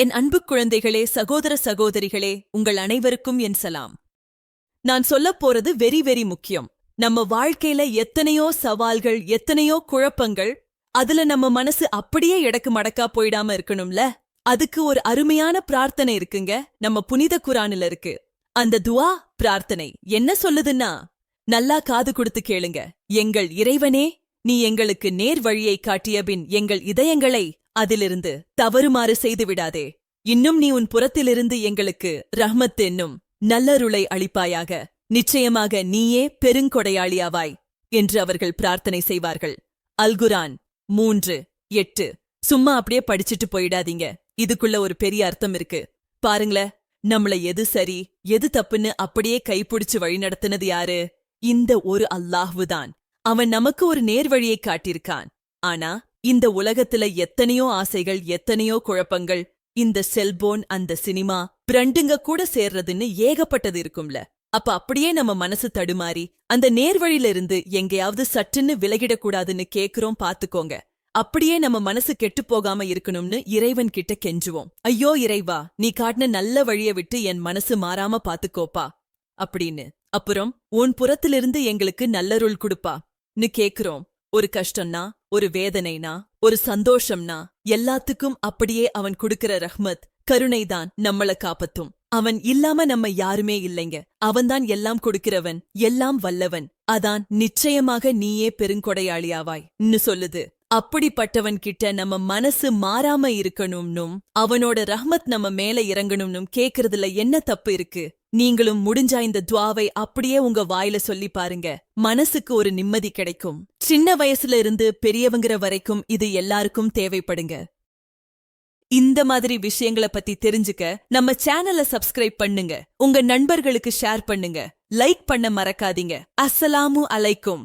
என் அன்பு குழந்தைகளே சகோதர சகோதரிகளே உங்கள் அனைவருக்கும் என் சலாம். நான் சொல்லப் போறது வெரி வெரி முக்கியம். நம்ம வாழ்க்கையில எத்தனையோ சவால்கள் எத்தனையோ குழப்பங்கள் அதுல நம்ம மனசு அப்படியே எடக்கு மடக்கா போயிடாம இருக்கணும்ல? அதுக்கு ஒரு அருமையான பிரார்த்தனை இருக்குங்க. நம்ம புனித குரானில் இருக்கு. அந்த துவா பிரார்த்தனை. என்ன சொல்லுதுன்னா நல்லா காது கொடுத்து கேளுங்க. எங்கள் இறைவனே நீ எங்களுக்கு நேர் வழியை காட்டிய பின் எங்கள் இதயங்களை அதிலிருந்து தவறுமாறு செய்து விடாதே இன்னும் நீ உன் புறத்திலிருந்து எங்களுக்கு ரஹ்மத் என்னும் நல்லருளை அளிப்பாயாக. நிச்சயமாக நீயே பெருங்கொடையாளியாவாய் என்று அவர்கள் பிரார்த்தனை செய்வார்கள். அல்குரான் மூன்று எட்டு. சும்மா அப்படியே படிச்சிட்டு போயிடாதீங்க. இதுக்குள்ள ஒரு பெரிய அர்த்தம் இருக்கு. பாருங்களே நம்மள எது சரி எது தப்புன்னு அப்படியே கைப்பிடிச்சு வழிநடத்தினது யாரு? இந்த ஒரு அல்லாஹுதான் அவன் நமக்கு ஒரு நேர்வழியை காட்டியிருக்கான். ஆனா இந்த உலகத்துல எத்தனையோ ஆசைகள் எத்தனையோ குழப்பங்கள் இந்த செல்போன் அந்த சினிமா பிரண்டுங்க கூட சேர்றதுன்னு ஏகப்பட்டது இருக்கும்ல. அப்ப அப்படியே நம்ம மனசு தடுமாறி அந்த நேர்வழியில இருந்து எங்கேயாவது சட்டுன்னு விலகிடக்கூடாதுன்னு கேக்குறோம் பாத்துக்கோங்க. அப்படியே நம்ம மனசு கெட்டு போகாம இருக்கணும்னு இறைவன் கிட்ட கெஞ்சுவோம். ஐயோ இறைவா நீ காட்டின நல்ல வழிய விட்டு என் மனசு மாறாம பாத்துக்கோப்பா அப்படின்னு. அப்புறம் உன் புறத்திலிருந்து எங்களுக்கு நல்லருள் குடுப்பா ன்னு கேக்குறோம். ஒரு கஷ்டம்னா ஒரு வேதனைனா ஒரு சந்தோஷம்னா எல்லாத்துக்கும் அப்படியே அவன் கொடுக்கிற ரஹ்மத் கருணைதான் நம்மள காப்பத்தும். அவன் இல்லாம நம்ம யாருமே இல்லைங்க. அவன்தான் எல்லாம் கொடுக்கிறவன் எல்லாம் வல்லவன். அதான் நிச்சயமாக நீயே பெருங்கொடையாளியாவாய்ன்னு சொல்லுது. அப்படிப்பட்டவன் கிட்ட நம்ம மனசு மாறாம இருக்கணும்னும் அவனோட ரஹ்மத் நம்ம மேல இறங்கணும்னும் கேக்குறதுல என்ன தப்பு இருக்கு? நீங்களும் முடிஞ்சா இந்த துவாவை அப்படியே உங்க வாயில சொல்லி பாருங்க. மனசுக்கு ஒரு நிம்மதி கிடைக்கும். சின்ன வயசுல இருந்து பெரியவங்கிற வரைக்கும் இது எல்லாருக்கும் தேவைப்படுங்க. இந்த மாதிரி விஷயங்கள பத்தி தெரிஞ்சுக்க நம்ம சேனலை சப்ஸ்கிரைப் பண்ணுங்க. உங்க நண்பர்களுக்கு ஷேர் பண்ணுங்க. லைக் பண்ண மறக்காதீங்க. அஸ்ஸலாமு அலைக்கும்.